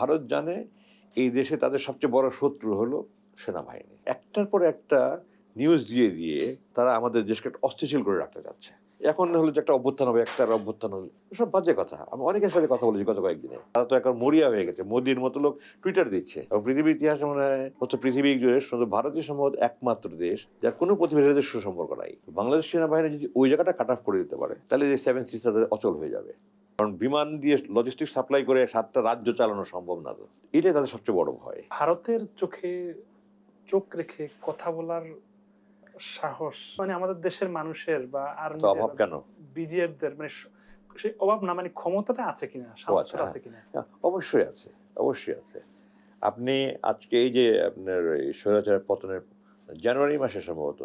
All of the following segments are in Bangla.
ভারত জানে এই দেশে তাদের সবচেয়ে বড় শত্রু হলো সেনাবাহিনী। একটার পর একটা নিউজ দিয়ে দিয়ে তারা আমাদের দেশকে অস্থিশীল করে রাখতে চাচ্ছে। এখন হলো যে একটা অভ্যুত্থান হবে একটা অভ্যুত্থান হবে, সব বাজে কথা। আমি অনেকের সাথে কথা বলেছি গত কয়েকদিনে। তারা তো এখন মরিয়া হয়ে গেছে, মোদির মতো লোক টুইটার দিচ্ছে। এবং পৃথিবীর ইতিহাসে মনে হয় হচ্ছে পৃথিবী জুড়ে শুধু ভারতীয় সম্ভবত একমাত্র দেশ, যার কোনো প্রতিবেশীর সাথে সুসম্পর্ক নাই। বাংলাদেশ সেনাবাহিনী যদি ওই জায়গাটা কাট অফ করে দিতে পারে, তাহলে যে সেভেন সিক্স তাদের অচল হয়ে যাবে। কারণ বিমান দিয়ে লজিস্টিক সাপ্লাই করে সাতটা রাজ্য চালানো সম্ভব না তো। এটাই তাদের সবচেয়ে বড় ভয়। ভারতের চোখে চোখ রেখে কথা বলার সাহস। মানে আমাদের দেশের মানুষের বা আর অভাব কেন? বিডিআরদের মানে সেই অভাব না মানে ক্ষমতাটা আছে কিনা সাহসটা আচ্ছা, আছে কিনা? হ্যাঁ, অবশ্যই আছে অবশ্যই আছে। আপনি আজকে এই যে আপনার এই স্বৈরাচার পতনের জানুয়ারি মাসে সম্ভবত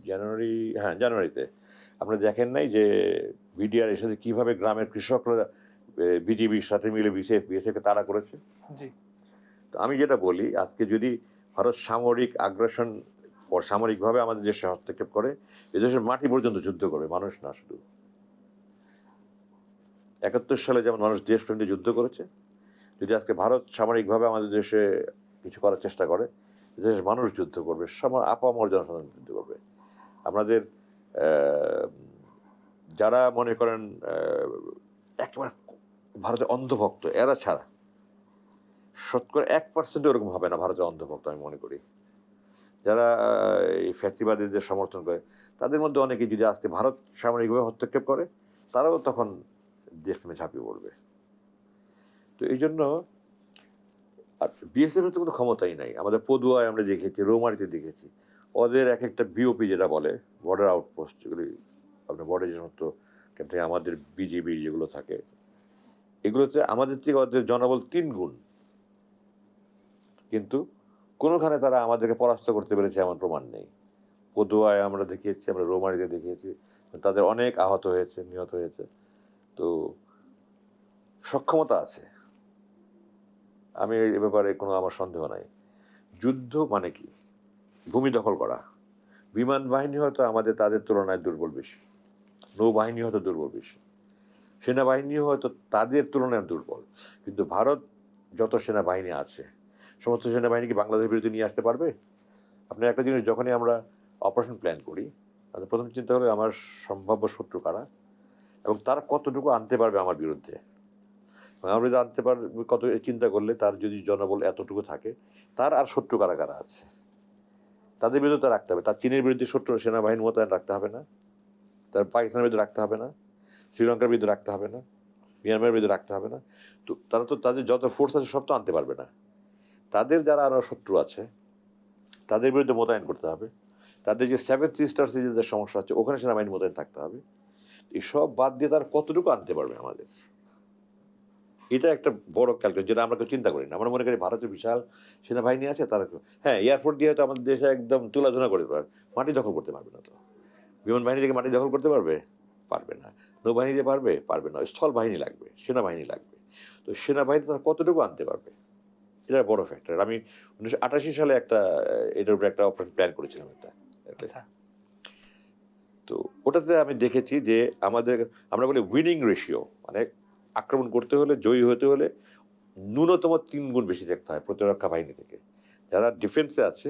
জানুয়ারি হ্যাঁ জানুয়ারিতে আপনি দেখেন নাই যে বিডিআর এর সাথে কীভাবে গ্রামের কৃষকরা বিজিবির সাথে মিলে বিসিএফ বিএসএফকে তারা করেছে? জি। তো আমি যেটা বলি আজকে যদি ভারত সামরিক আগ্রাসন সামরিকভাবে আমাদের দেশে হস্তক্ষেপ করে এদেশের মাটি পর্যন্ত যুদ্ধ করবে, মানুষ না শুধু। একাত্তর সালে যেমন মানুষ দেশপ্রেম যুদ্ধ করেছে, যদি আজকে ভারত সামরিকভাবে আমাদের দেশে কিছু করার চেষ্টা করে দেশের মানুষ যুদ্ধ করবে, সবার আপামর জনসাধারণ যুদ্ধ করবে। আমাদের যারা মনে করেন একেবারে ভারতের অন্ধভক্ত, এরা ছাড়া, শতকরা এক পার্সেন্ট ওরকম হবে না ভারতের অন্ধভক্ত, আমি মনে করি। যারা এই ফ্যাসিবাদীদের সমর্থন করে, তাদের মধ্যে অনেকে যদি আজকে ভারত সামরিকভাবে হস্তক্ষেপ করে, তারাও তখন দেশপ্রেমে ঝাঁপিয়ে পড়বে। তো এই জন্য আর বিএসএফের তো কোনো ক্ষমতাই নাই। আমাদের পদুয়ায় আমরা দেখেছি, রৌমারিতে দেখেছি। ওদের এক একটা বিওপি যেটা বলে বর্ডার আউটপোস্ট যেগুলি আপনার বর্ডার যে সমস্ত ক্ষেত্রে আমাদের বিজিবি যেগুলো থাকে, এগুলোতে আমাদের থেকে ওদের জনবল তিন গুণ। কিন্তু কোনোখানে তারা আমাদেরকে পরাস্ত করতে পেরেছে এমন প্রমাণ নেই। পদুয়ায় আমরা দেখিয়েছি, আমরা রোমারিতে দেখিয়েছি, তাদের অনেক আহত হয়েছে, নিহত হয়েছে। তো সক্ষমতা আছে। আমি এ ব্যাপারে কোনো আমার সন্দেহ নাই। যুদ্ধ মানে কি? ভূমি দখল করা। বিমান বাহিনী হয়তো আমাদের, তাদের তুলনায় দুর্বল বেশি। নৌবাহিনী হয়তো দুর্বল বেশি। সেনাবাহিনী হয়তো তাদের তুলনায় দুর্বল। কিন্তু ভারত যত সেনাবাহিনী আছে সমস্ত সেনাবাহিনী কি বাংলাদেশের বিরুদ্ধে নিয়ে আসতে পারবে? আপনার একটা জিনিস, যখনই আমরা অপারেশন প্ল্যান করি তাহলে প্রথম চিন্তা হলো আমার সম্ভাব্য শত্রু কারা? এবং তারা কতটুকু আনতে পারবে আমার বিরুদ্ধে? আমরা যদি আনতে পারবে কত চিন্তা করলে তার যদি জনবল এতটুকু থাকে, তার আর শত্রু কারা কারা আছে? তাদের বিরুদ্ধে তো রাখতে হবে। তার চীনের বিরুদ্ধে শত্রু সেনাবাহিনী মোতায়েন রাখতে হবে না। তার পাকিস্তানের বিরুদ্ধে রাখতে হবে না। শ্রীলঙ্কার বিরুদ্ধে রাখতে হবে না। মিয়ানমারের বিরুদ্ধে রাখতে হবে না। তো তারা তো তাদের যত ফোর্স আছে সব তো আনতে পারবে না। তাদের যারা আরও শত্রু আছে, তাদের বিরুদ্ধে মোতায়েন করতে হবে। তাদের যে সেভেন সিস্টার্স যে সমস্যা আছে, ওখানে সেনাবাহিনী মোতায়েন থাকতে হবে। এসব বাদ দিয়ে তারা কতটুকু আনতে পারবে আমাদের? এটা একটা বড় ক্যালকুলেশন যেটা আমরা কেউ চিন্তা করি না। আমরা মনে করি ভারতের বিশাল সেনাবাহিনী আছে, তারা হ্যাঁ এয়ারপোর্ট দিয়ে হয়তো আমাদের দেশে একদম তুলাধুনা করতে পারবে মাটি দখল করতে পারবে না তো। বিমান বাহিনী থেকে মাটি দখল করতে পারবে? পারবে না। নৌবাহিনী দিয়ে পারবে? পারবে না। স্থল বাহিনী লাগবে, সেনাবাহিনী লাগবে। তো সেনাবাহিনী তারা কতটুকু আনতে পারবে? এটা বড় ফ্যাক্টর আমি উনিশশো আটাশি সালে একটা এটার উপরে একটা অপারেশন প্ল্যান করেছিলাম একটা আচ্ছা। তো ওটাতে আমি দেখেছি যে আমাদের আমরা বলি উইনিং রেশিও মানে আক্রমণ করতে হলে জয়ী হতে হলে ন্যূনতম তিন গুণ বেশি থাকতে হয় প্রতিরক্ষা বাহিনী থেকে। যারা ডিফেন্সে আছে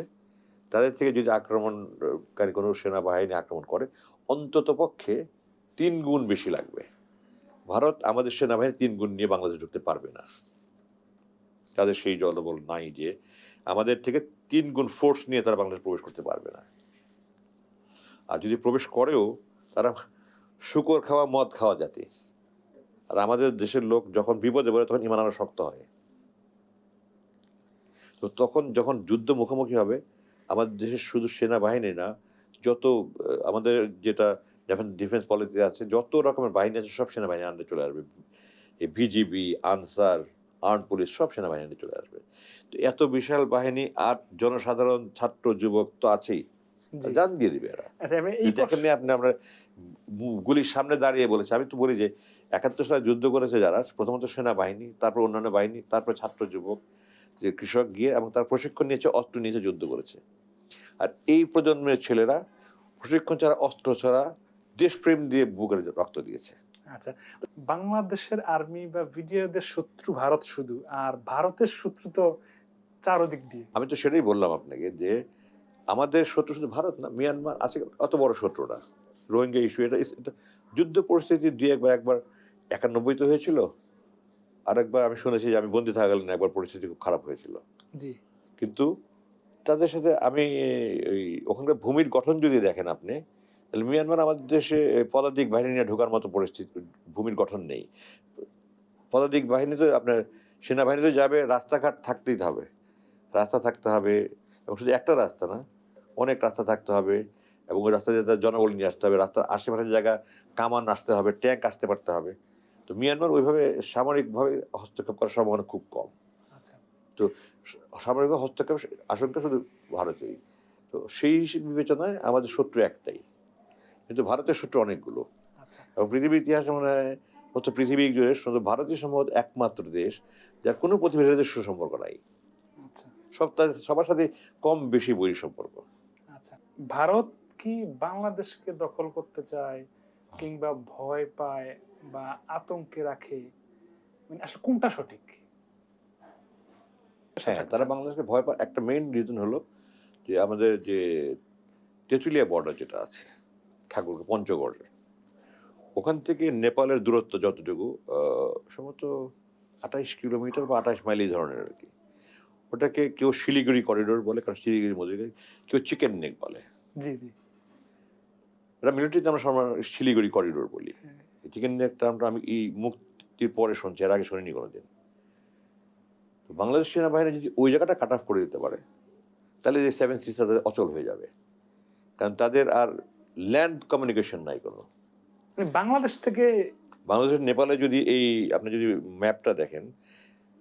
তাদের থেকে যদি আক্রমণকারী কোনো সেনাবাহিনী আক্রমণ করে অন্তত পক্ষে তিন গুণ বেশি লাগবে। ভারত আমাদের সেনাবাহিনী তিন গুণ নিয়ে বাংলাদেশ ঢুকতে পারবে না। তাদের সেই জলবল নাই যে আমাদের থেকে তিন গুণ ফোর্স নিয়ে তারা বাংলাদেশ প্রবেশ করতে পারবে না। আর যদি প্রবেশ করেও তারা শুকর খাওয়া, মদ খাওয়া জাতি। আর আমাদের দেশের লোক যখন বিপদে পড়ে তখন ইমান আরও শক্ত হয়। তো তখন যখন যুদ্ধ মুখোমুখি হবে, আমাদের দেশের শুধু সেনাবাহিনী না যত আমাদের যেটা ডিফেন্স পলিসি আছে, যত রকমের বাহিনী আছে সব সেনাবাহিনী আন্ডারে চলে আসবে। এই বিজিবি আনসার আর্ম পুলিশ সব সেনাবাহিনী under চলে আসবে। তো এত বিশাল বাহিনী আর জনসাধারণ ছাত্র যুবক তো আছেই। জান দিয়ে দিবে এরা। আচ্ছা আমি এই এই দেখেন নি আপনি আমরা গুলির সামনে দাঁড়িয়ে বলেছে। আমি তো বলি যে একাত্তর সালে যুদ্ধ করেছে যারা প্রথমত সেনাবাহিনী তারপর অন্যান্য বাহিনী তারপর ছাত্র যুবক যে কৃষক গিয়ে এবং তার প্রশিক্ষণ নিয়েছে অস্ত্র নিয়েছে যুদ্ধ করেছে। আর এই প্রজন্মের ছেলেরা প্রশিক্ষণ ছাড়া অস্ত্র ছাড়া দেশপ্রেম দিয়ে বুকের রক্ত দিয়েছে। আচ্ছা বাংলাদেশের আর্মি বা বিডিআরদের শত্রু ভারত শুধু আর ভারতের শত্রু তো চারদিক দিয়ে। আমি তো সেটাই বললাম আপনাকে যে আমাদের শত্রু শুধু ভারত না মিয়ানমার আছে অত বড় শত্রু না রোহিঙ্গা ইস্যু এটা যুদ্ধ পরিস্থিতি দুই একবার একবার একানব্বই তো হয়েছিল আর একবার আমি শুনেছি যে আমি বন্দি থাকাকালীন একবার পরিস্থিতি খুব খারাপ হয়েছিল। জি। কিন্তু তাদের সাথে আমি ওই ওখানকার ভূমির গঠন যদি দেখেন আপনি তাহলে মিয়ানমার আমাদের দেশে পদাতিক বাহিনী নিয়ে ঢোকার মতো পরিস্থিতি ভূমির গঠন নেই। পদাতিক বাহিনী তো আপনার সেনাবাহিনী তো যাবে রাস্তাঘাট থাকতেই হবে। রাস্তা থাকতে হবে এবং শুধু একটা রাস্তা না অনেক রাস্তা থাকতে হবে এবং ওই রাস্তা দিয়ে জনবল নিয়ে আসতে হবে রাস্তার আশেপাশের জায়গা কামান আসতে হবে ট্যাঙ্ক আসতে পারতে হবে। তো মিয়ানমার ওইভাবে সামরিকভাবে হস্তক্ষেপ করার সম্ভাবনা খুব কম। তো সামরিক হস্তক্ষেপ আশঙ্কা শুধু ভারতেরই। তো সেই বিবেচনায় আমাদের শত্রু একটাই। কিন্তু ভারতের শত্রু অনেকগুলো। আচ্ছা। এবং পৃথিবীর ইতিহাসে মনে হয় হচ্ছে পৃথিবী জুড়ে শুধু ভারতীয় সম্ভবত একমাত্র দেশ যার কোনো প্রতিবেশীর সাথে সুসম্পর্ক নাই। আচ্ছা। সব সবার সাথে কম বেশি বৈরী সম্পর্ক। আচ্ছা। ভারত কি বাংলাদেশকে দখল করতে চায় কিংবা ভয় পায় বা আতঙ্কে রাখে? মানে আসলে কোনটা সঠিক? হ্যাঁ তারা বাংলাদেশকে ভয় পায়। একটা মেইন রিজন হলো যে আমাদের যে তেঁতুলিয়া বর্ডার যেটা আছে ঠাকুর পঞ্চগড়ের। ওখান থেকে নেপালের দূরত্ব যতটুকু সম্ভবত আঠাইশ কিলোমিটার বা আঠাইশ মাইল এই ধরনের আর কি। ওটাকে কেউ শিলিগুড়ি করিডোর বলে কারণ শিলিগুড়ির মধ্যে কেউ চিকেন নেক বলে। জি জি। এটা মিলিটারিতে আমরা সবার শিলিগুড়ি করিডোর বলি। চিকেন নেক টার্মটা আমি এই মুক্তির পরে শুনছি এর আগে শুনিনি কোনোদিন। তো বাংলাদেশ সেনাবাহিনী যদি ওই জায়গাটা কাট অফ করে দিতে পারে তাহলে যে সেভেন সিক্স তাদের অচল হয়ে যাবে। কারণ তাদের আর ল্যান্ড কমিউনিকেশন নাই কোনো। মানে বাংলাদেশ থেকে বাংলাদেশের নেপালে যদি এই আপনি যদি ম্যাপটা দেখেন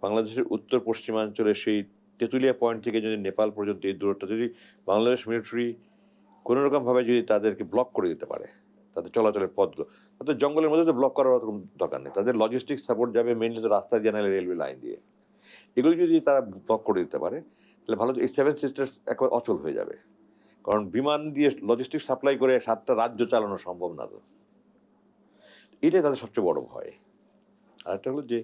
বাংলাদেশের উত্তর পশ্চিমাঞ্চলের সেই তেঁতুলিয়া পয়েন্ট থেকে যদি নেপাল পর্যন্ত এই দূরত্বটা যদি বাংলাদেশ মিলিটারি কোনো রকমভাবে যদি তাদেরকে ব্লক করে দিতে পারে তাদের চলাচলের পথগুলো তাদের জঙ্গলের মধ্যে তো ব্লক করার কোনো দরকার নেই। তাদের লজিস্টিক সাপোর্ট যাবে মেনলি তো রাস্তা দিয়ে নাহলে রেলওয়ে লাইন দিয়ে। এগুলো যদি তারা ব্লক করে দিতে পারে তাহলে ভালো এই সেভেন সিস্টার্স একবার অচল হয়ে যাবে। কারণ বিমান দিয়ে লজিস্টিক সাপ্লাই করে সাতটা রাজ্য চালানো সম্ভব না তো। এটাই তাদের সবচেয়ে বড় ভয়। আরেকটা হলো যে,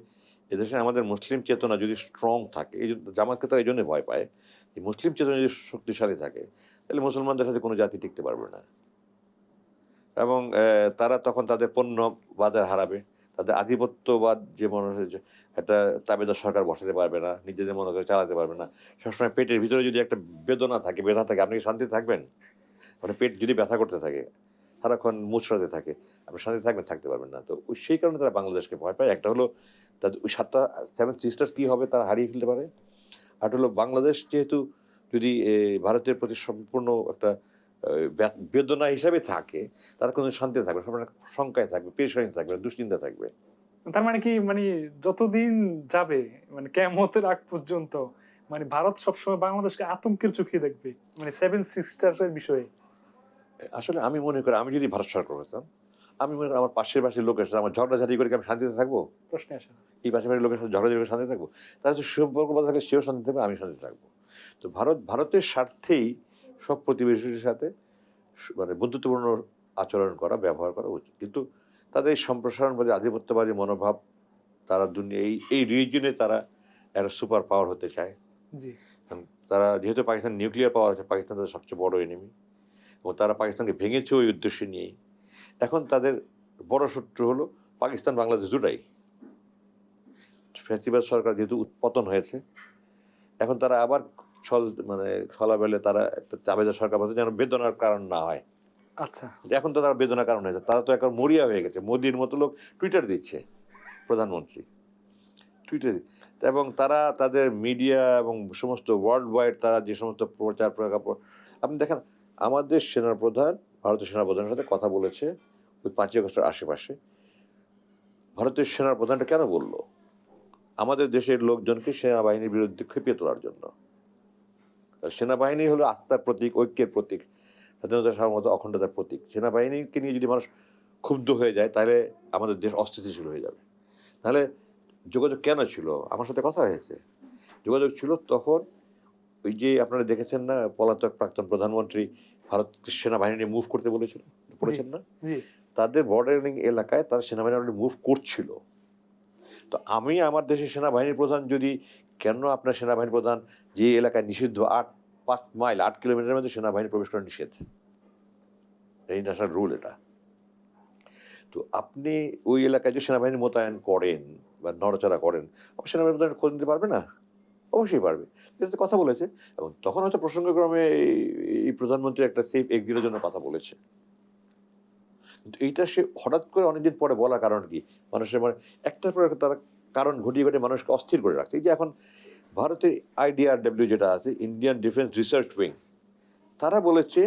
এদেশে আমাদের মুসলিম চেতনা যদি স্ট্রং থাকে, এই জামাতকে তারা এই জন্য ভয় পায় যে মুসলিম চেতনা যদি শক্তিশালী থাকে, তাহলে মুসলমানদের সাথে কোনো জাতি টিকতে পারবে না। এবং তারা তখন তাদের পণ্য বাজার হারাবে। তাদের আধিপত্যবাদ যে মনে হচ্ছে একটা তাবেদার সরকার বসাতে পারবে না, নিজেদের মনে করে চালাতে পারবে না। সবসময় পেটের ভিতরে যদি একটা বেদনা থাকে, ব্যথা থাকে, আপনি কি শান্তিতে থাকবেন? মানে পেট যদি ব্যথা করতে থাকে, সারাক্ষণ মুচড়াতে থাকে, আপনি শান্তি থাকবেন, থাকতে পারবেন না। তো সেই কারণে তারা বাংলাদেশকে ভয় পায়। একটা হলো তাদের ওই সাতটা সেভেন সিস্টার্স কী হবে তারা হারিয়ে ফেলতে পারে। আর হলো বাংলাদেশ যেহেতু যদি ভারতের প্রতি সম্পূর্ণ একটা বেদনা হিসাবে থাকে তারা কোনো শান্তি থাকবে সব শঙ্কায় থাকবে পেশানি থাকবে দুশ্চিন্তা থাকবে। তার মানে কি মানে যতদিন যাবে মানে কেমতের আগ পর্যন্ত মানে ভারত সবসময় বাংলাদেশকে আতঙ্কের চোখে দেখবে মানে সেভেন সিস্টারের বিষয়ে। আসলে আমি মনে করি আমি যদি ভারত সরকার হতাম আমি মনে করি আমার পাশের পাশের লোকের সাথে আমার ঝগড়াঝাটি করে আমি শান্তিতে থাকব? প্রশ্নে আসে এই পাশের বাড়ির লোকের সাথে ঝগড়াঝাটি করে শান্তি থাকব? তারা হচ্ছে সম্পর্ক বজায় থাকলে সেও শান্তি থাকবে আমি শান্তি থাকব। তো ভারত ভারতের স্বার্থেই সব প্রতিবেশীর সাথে মানে বন্ধুত্বপূর্ণ আচরণ করা ব্যবহার করা উচিত। কিন্তু তাদের এই সম্প্রসারণবাদী আধিপত্যবাদী মনোভাব তারা দুনিয়া এই এই রিজনে তারা একটা সুপার পাওয়ার হতে চায়। তারা যেহেতু পাকিস্তান নিউক্লিয়ার পাওয়ার আছে পাকিস্তান তাদের সবচেয়ে বড় এনিমি এবং তারা পাকিস্তানকে ভেঙেছে ওই উদ্দেশ্য নিয়েই। এখন তাদের বড় শত্রু হলো পাকিস্তান বাংলাদেশ দুটাই। ফ্যাসিবাদ সরকার যেহেতু উৎপতন হয়েছে এখন তারা আবার ছল মানে ছলাবেলে তারা একটা চাপে চাবেজা সরকার মতো যেন বেদনার কারণ না হয়। আচ্ছা। এখন তো তারা বেদনার কারণ হয়েছে। তারা তো এখন মরিয়া হয়ে গেছে। মোদির মতো লোক টুইটার দিচ্ছে প্রধানমন্ত্রী। টুইটার এবং তারা তাদের মিডিয়া এবং সমস্ত ওয়ার্ল্ড ওয়াইড তারা যে সমস্ত প্রচার প্রজ্ঞাপন আপনি দেখেন আমাদের সেনাপ্রধান ভারতীয় সেনাপ্রধানের সাথে কথা বলেছে ওই পাঁচই আগস্টের আশেপাশে। ভারতীয় সেনাপ্রধানটা কেন বলল? আমাদের দেশের লোকজনকে সেনাবাহিনীর বিরুদ্ধে খেপিয়ে তোলার জন্য। সেনাবাহিনী হলো আস্থার প্রতীক ঐক্যের প্রতীক স্বাধীনতা সার্বভৌমত্ব অখণ্ডতার প্রতীক। সেনাবাহিনীকে নিয়ে যদি মানুষ ক্ষুব্ধ হয়ে যায় তাহলে আমাদের দেশ অস্থিতিশীল হয়ে যাবে। তাহলে যোগাযোগ কেন ছিল? আমার সাথে কথা হয়েছে। যোগাযোগ ছিল তখন ওই যে আপনারা দেখেছেন না পলাতক প্রাক্তন প্রধানমন্ত্রী ভারত সেনাবাহিনী নিয়ে মুভ করতে বলেছিল? বলেছেন না? তাদের বর্ডারিং এলাকায় তারা সেনাবাহিনী মুভ করছিল। তো আমি আমার দেশের সেনাবাহিনীর প্রধান যদি, কেন আপনার সেনাবাহিনী প্রধান, যে এলাকায় নিষিদ্ধ আট, পাঁচ মাইল, আট কিলোমিটারের মধ্যে সেনাবাহিনী প্রবেশ করা নিষেধ? ইন্টারন্যাশনাল রুল এটা। তো আপনি ওই এলাকায় যে সেনাবাহিনী মোতায়েন করেন বা নড়াচড়া করেন, আপনি সেনাবাহিনী মোতায়েন খোঁজ নিতে পারবে না? অবশ্যই পারবে। এটাতে কথা বলেছে। এবং তখন হয়তো প্রসঙ্গক্রমে এই- প্রধানমন্ত্রী একটা সেফ এক্সিটের জন্য কথা বলেছে। এইটা সে হঠাৎ করে অনেকদিন পরে বলার কারণ কি? মানুষের মানে একটার পর তারা কারণ ঘটিয়ে ঘটিয়ে মানুষকে অস্থির করে রাখছে। এই যে এখন ভারতের আইডিআরডব্লিউ যেটা আছে ইন্ডিয়ান ডিফেন্স রিসার্চ উইং তারা বলেছে,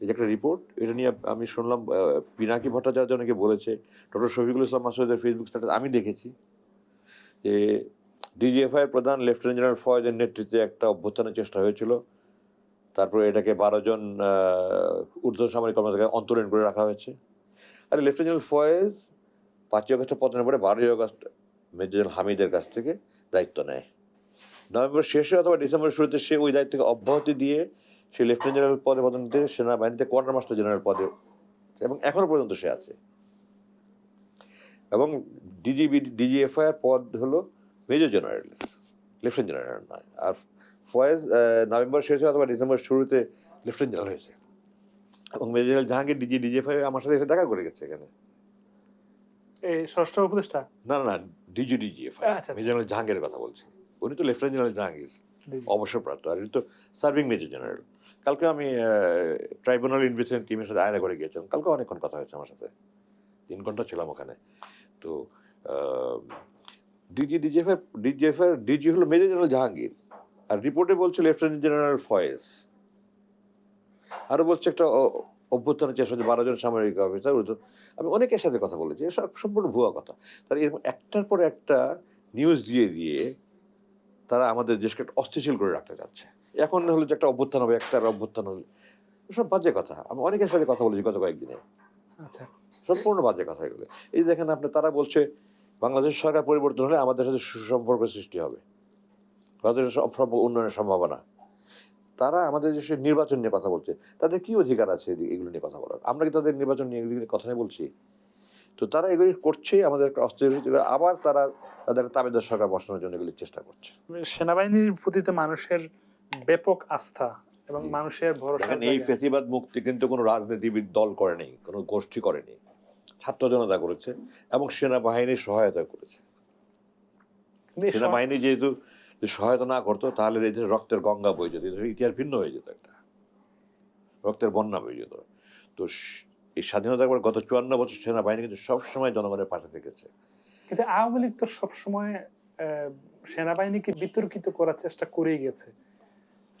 এই যে একটা রিপোর্ট এটা নিয়ে আমি শুনলাম পিনাকি ভট্টাচার্য অনেকে বলেছে, ডক্টর শফিকুল ইসলাম মাসুদের ফেসবুক স্ট্যাটাস আমি দেখেছি যে ডিজিএফআই প্রধান লেফটেন্যান্ট জেনারেল ফয়েজের নেতৃত্বে একটা অভ্যুত্থানের চেষ্টা হয়েছিল। তারপরে এটাকে বারো জন ঊর্ধ্ব সামরিক কর্মকর্তাকে অন্তরীণ করে রাখা হয়েছে। আর লেফটেন্যান্ট জেনারেল ফয়েজ পাঁচই আগস্টে পতনের পরে বারোই আগস্ট মেজর জেনারেল হামিদের কাছ থেকে দায়িত্ব নেয়। নভেম্বর শেষে অথবা ডিসেম্বরের শুরুতে সে ওই দায়িত্বকে অব্যাহতি দিয়ে সে লেফটেন্যান্ট জেনারেল পদে পদোন্নতি সেনাবাহিনীতে কোয়ার্টার মাস্টার জেনারেল পদে এবং এখনও পর্যন্ত সে আছে। এবং ডিজিবি ডিজিএফআই এর পদ হলো মেজর জেনারেল লেফটেন্যান্ট জেনারেল নয়। আর ফয়েজ নভেম্বর শেষে অথবা ডিসেম্বর শুরুতে লেফটেন্যান্ট জেনারেল হয়েছে। এবং major general Jahangir DG DGFI আমার সাথে এসে দেখা করে গেছে এখানে। এই ষষ্ঠ উপদেষ্টা? না না না ডিজি আচ্ছা, আচ্ছা। মেজর জেনারেল জাহাঙ্গীরের কথা বলছি। উনি তো লেফটেন্যান্ট জেনারেল জাহাঙ্গীর অবসরপ্রাপ্ত আর উনি তো সার্ভিং মেজর জেনারেল কালকে আমি ট্রাইব্যুনাল ইনভেস্টিগেশন টিমের সাথে আয়না করে গিয়েছিলাম। কালকে অনেকক্ষণ কথা হয়েছে আমার সাথে। তিন ঘণ্টা ছিলাম ওখানে। তো ডিজি ডিজিএফের ডিজিএফের ডিজি হলো মেজর জেনারেল জাহাঙ্গীর। আর রিপোর্টে বলছে লেফটেন্যান্ট জেনারেল ফয়েজ। আরও বলছে একটা অভ্যুত্থানের চেষ্টা হচ্ছে বারো জন সামরিক অফিসার আমি অনেকের সাথে কথা বলেছি এসব সম্পূর্ণ ভুয়া কথা। তারা এরকম একটার পর একটা নিউজ দিয়ে দিয়ে তারা আমাদের দেশকে একটা অস্থিতিশীল করে রাখতে চাচ্ছে। এখন হলো যে একটা অভ্যুত্থান হবে একটা অভ্যুত্থান হবে সব বাজে কথা। আমি অনেকের সাথে কথা বলেছি গত কয়েকদিনে। আচ্ছা। সম্পূর্ণ বাজে কথা এগুলো। এই দেখেন আপনি তারা বলছে বাংলাদেশ সরকার পরিবর্তন হলে আমাদের সাথে সুসম্পর্ক সৃষ্টি হবে। সব উন্নয়নের সম্ভাবনা। তারা আমাদের দেশের নির্বাচন নিয়ে কথা বলছে। তাদের কি অধিকার আছে এগুলো নিয়ে কথা বলার? আমরা কি তাদের নির্বাচন নিয়ে এগুলি কথা নিয়ে বলছি? তো তারা এগুলি করছে আমাদের অস্থির আবার তারা তাদের তাবেদার সরকার বসানোর জন্য এগুলির চেষ্টা করছে। সেনাবাহিনীর প্রতিতে মানুষের ব্যাপক আস্থা এবং মানুষের ভরসা এই ফেসিবাদ মুক্তি কিন্তু কোনো রাজনীতিবিদ দল করেনি কোনো গোষ্ঠী করেনি ছাত্র জনতা করেছে এবং সেনাবাহিনীর সহায়তা করেছে। সেনাবাহিনী যেহেতু যে সহায়তা না করতো তাহলে এই দেশে রক্তের গঙ্গা বয়ে যেত। ইতিহাস ভিন্ন হয়ে যেত একটা। রক্তের বন্যা বয়ে যেত। তো এই স্বাধীনতার পর গত চুয়ান্ন বছর সেনাবাহিনী কিন্তু সবসময় জনগণের পাশে থেকেছে। কিন্তু আওয়ামী লীগ তো সবসময় সেনাবাহিনীকে বিতর্কিত করার চেষ্টা করেই গেছে।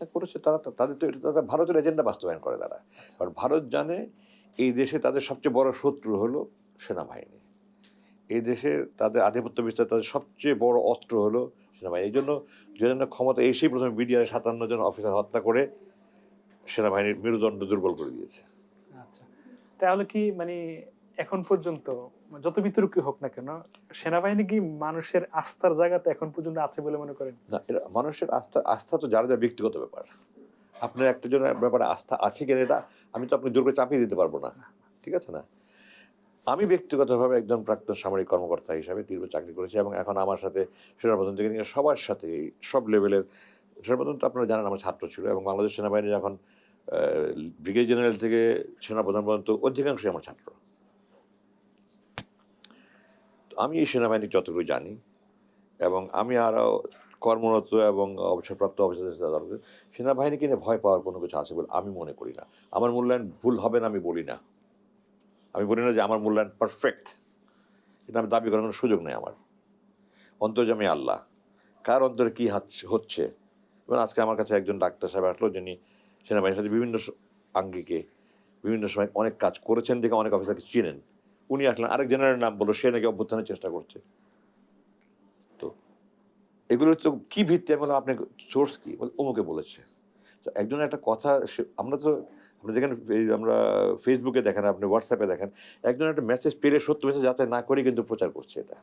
হ্যাঁ, করেছে। তারা তাদের তো এটা তাদের ভারতের এজেন্ডা বাস্তবায়ন করে তারা। কারণ ভারত জানে এই দেশে তাদের সবচেয়ে বড় শত্রু হলো সেনাবাহিনী। এই দেশে তাদের আধিপত্য বিস্তার তাদের সবচেয়ে বড় অস্ত্র হলো সেনাবাহিনী। এই জন্য হাজার ক্ষমতা এসেই প্রথমে বিডিআর সাতান্ন জন অফিসার হত্যা করে সেনাবাহিনীর মেরুদণ্ড দুর্বল করে দিয়েছে। আচ্ছা তাহলে কি মানে এখন পর্যন্ত যত বিতর্কী হোক না কেন সেনাবাহিনী কি মানুষের আস্থার জায়গাতে এখন পর্যন্ত আছে বলে মনে করেন? না এটা মানুষের আস্থা আস্থা তো যার যার ব্যক্তিগত ব্যাপার। আপনার একটা জনের ব্যাপারে আস্থা আছে কিনা এটা আমি তো আপনি জোর করে চাপিয়ে দিতে পারব না। ঠিক আছে না? আমি ব্যক্তিগতভাবে একজন প্রাক্তন সামরিক কর্মকর্তা হিসাবে দীর্ঘ চাকরি করেছি এবং এখন আমার সাথে সেনাপ্রধান থেকে নিয়ে সবার সাথে সব লেভেলের সেনাপ্রধান তো আপনারা জানেন আমার ছাত্র ছিল এবং বাংলাদেশ সেনাবাহিনী এখন ব্রিগেড জেনারেল থেকে সেনাপ্রধান পর্যন্ত অধিকাংশই আমার ছাত্র। আমি এই সেনাবাহিনী যতটুকু জানি এবং আমি আরও কর্মরত এবং অবসরপ্রাপ্ত অফিসারদের সেনাবাহিনীকে নিয়ে ভয় পাওয়ার কোনো কিছু আছে বলে আমি মনে করি না। আমার মূল্যায়ন ভুল হবে না, আমি বলি না। আমি বলি না যে আমার মূল্যায়ন পারফেক্ট এটা আমি দাবি করার কোনো সুযোগ নেই আমার। অন্তর্জামী আল্লাহ কার অন্তরে কী হচ্ছে এবং আজকে আমার কাছে একজন ডাক্তার সাহেব আসলো যিনি সেনাবাহিনীর সাথে বিভিন্ন আঙ্গিকে বিভিন্ন সময় অনেক কাজ করেছেন দেখে অনেক অফিসারকে চিনেন। উনি আসলেন আরেক জেনারেল নাম বলল সে নাকি অভ্যুত্থানের চেষ্টা করছে। তো এগুলো তো কী ভিত্তি? আমি বললাম আপনি সোর্স কী? বলে, অমুকে বলেছে। তো একজনের একটা কথা সে- আমরা তো আপনি দেখেন এই আমরা ফেসবুকে দেখেন আপনি হোয়াটসঅ্যাপে দেখেন একজন একটা মেসেজ পেলে সত্য মেসেজ যাচাই না করে কিন্তু প্রচার করছে এটা।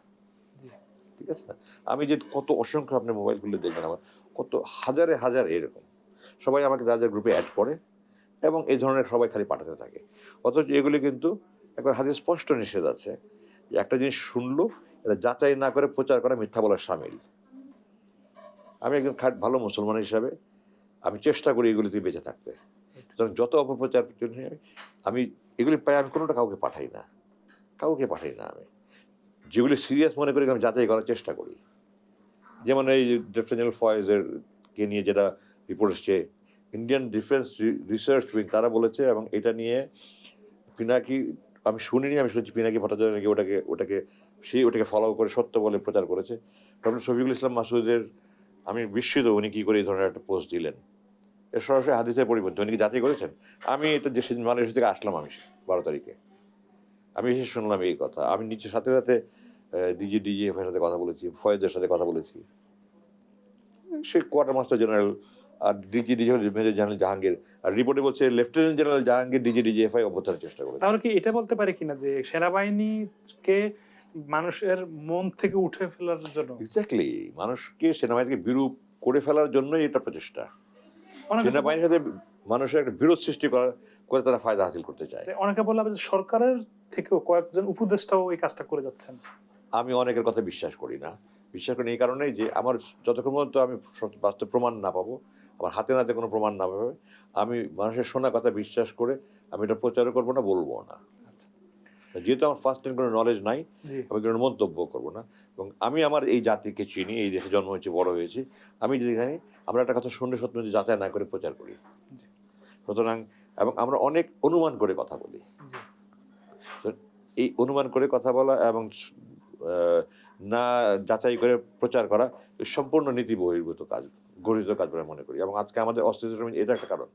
ঠিক আছে না? আমি যে কত অসংখ্য আপনি মোবাইল খুলে দেখবেন আমার কত হাজারে হাজার এরকম। সবাই আমাকে যা যার গ্রুপে অ্যাড করে এবং এই ধরনের সবাই খালি পাঠাতে থাকে। অথচ এগুলি কিন্তু একবার হাদিস স্পষ্ট নিষেধ আছে যে একটা জিনিস শুনলো এটা যাচাই না করে প্রচার করা মিথ্যা বলার সামিল। আমি একজন খাট ভালো মুসলমান হিসাবে আমি চেষ্টা করি এগুলি থেকে বেঁচে থাকতে। সুতরাং যত অপপ্রচার জন্য আমি আমি এগুলি প্রায় আমি কোনোটা কাউকে পাঠাই না। কাউকে পাঠাই না আমি। যেগুলি সিরিয়াস মনে করি, আমি যাচাই করার চেষ্টা করি। যেমন এই ডেফিনেল ফয়েজের কে নিয়ে যেটা রিপোর্ট এসছে ইন্ডিয়ান ডিফেন্স রিসার্চ উইং তারা বলেছে এবং এটা নিয়ে পিনাকি, আমি শুনিনি, আমি শুনছি পিনাকি ভট্টাচার্য নাকি ওটাকে ওটাকে সেই ওটাকে ফলো করে সত্য বলে প্রচার করেছে। ডক্টর শফিকুল ইসলাম মাসুদের, আমি বিস্মিত, উনি কী করে এই ধরনের একটা পোস্ট দিলেন। এর সরাসরি হাদিসের পরিবর্তন উনি কি যাচাই করেছেন? আমি এটা যে সেদিন মালয়েশিয়া থেকে আসলাম আমি বারো তারিখে। আমি এসে শুনলাম এই কথা। আমি নিজের সাথে সাথে ডিজি ডিজিএফ এর সাথে কথা বলেছি ফয়েজের সাথে কথা বলেছি। সে কোয়ার্টার মাস্টার জেনারেল আর DG DG major general Jahangir আর রিপোর্টে বলছে lieutenant general Jahangir DG DGFI অভ্যর্থনের চেষ্টা করেছে। তাহলে কি এটা বলতে পারে কিনা যে সেনাবাহিনীকে মানুষের মন থেকে উঠে ফেলার জন্য? এক্স্যাক্টলি মানুষকে সেনাবাহিনীকে বিরূপ করে ফেলার জন্যই এটা প্রচেষ্টা। সেনাবাহিনীর সাথে মানুষের একটা বিরোধ সৃষ্টি করা করে তারা ফায়দা হাসিল করতে চায়। অনেকে বললাম যে সরকারের থেকেও কয়েকজন উপদেষ্টাও এই কাজটা করে যাচ্ছেন। আমি অনেকের কথা বিশ্বাস করি না। বিশ্বাস করি এই কারণেই যে আমার যতক্ষণ পর্যন্ত আমি বাস্তব প্রমাণ না পাবো আমার হাতে নাতে কোনো প্রমাণ না পাবে আমি মানুষের শোনা কথা বিশ্বাস করে আমি এটা প্রচারও করব না বলব না। যেহেতু আমার ফার্স্ট টাইম কোনো নলেজ নাই আমি কোনো মন্তব্য করব না। এবং আমি আমার এই জাতিকে চিনি এই দেশে জন্ম হয়েছে বড় হয়েছি আমি যেখানে আমরা একটা কথা শুনলে সত্য যে যাচাই না করে প্রচার করি। সুতরাং এবং আমরা অনেক অনুমান করে কথা বলি। এই অনুমান করে কথা বলা এবং না যাচাই করে প্রচার করা সম্পূর্ণ নীতি বহির্ভূত কাজ গঠিত কাজ বলে মনে করি। এবং আজকে আমাদের অস্তিত্ব এটা একটা কারণ।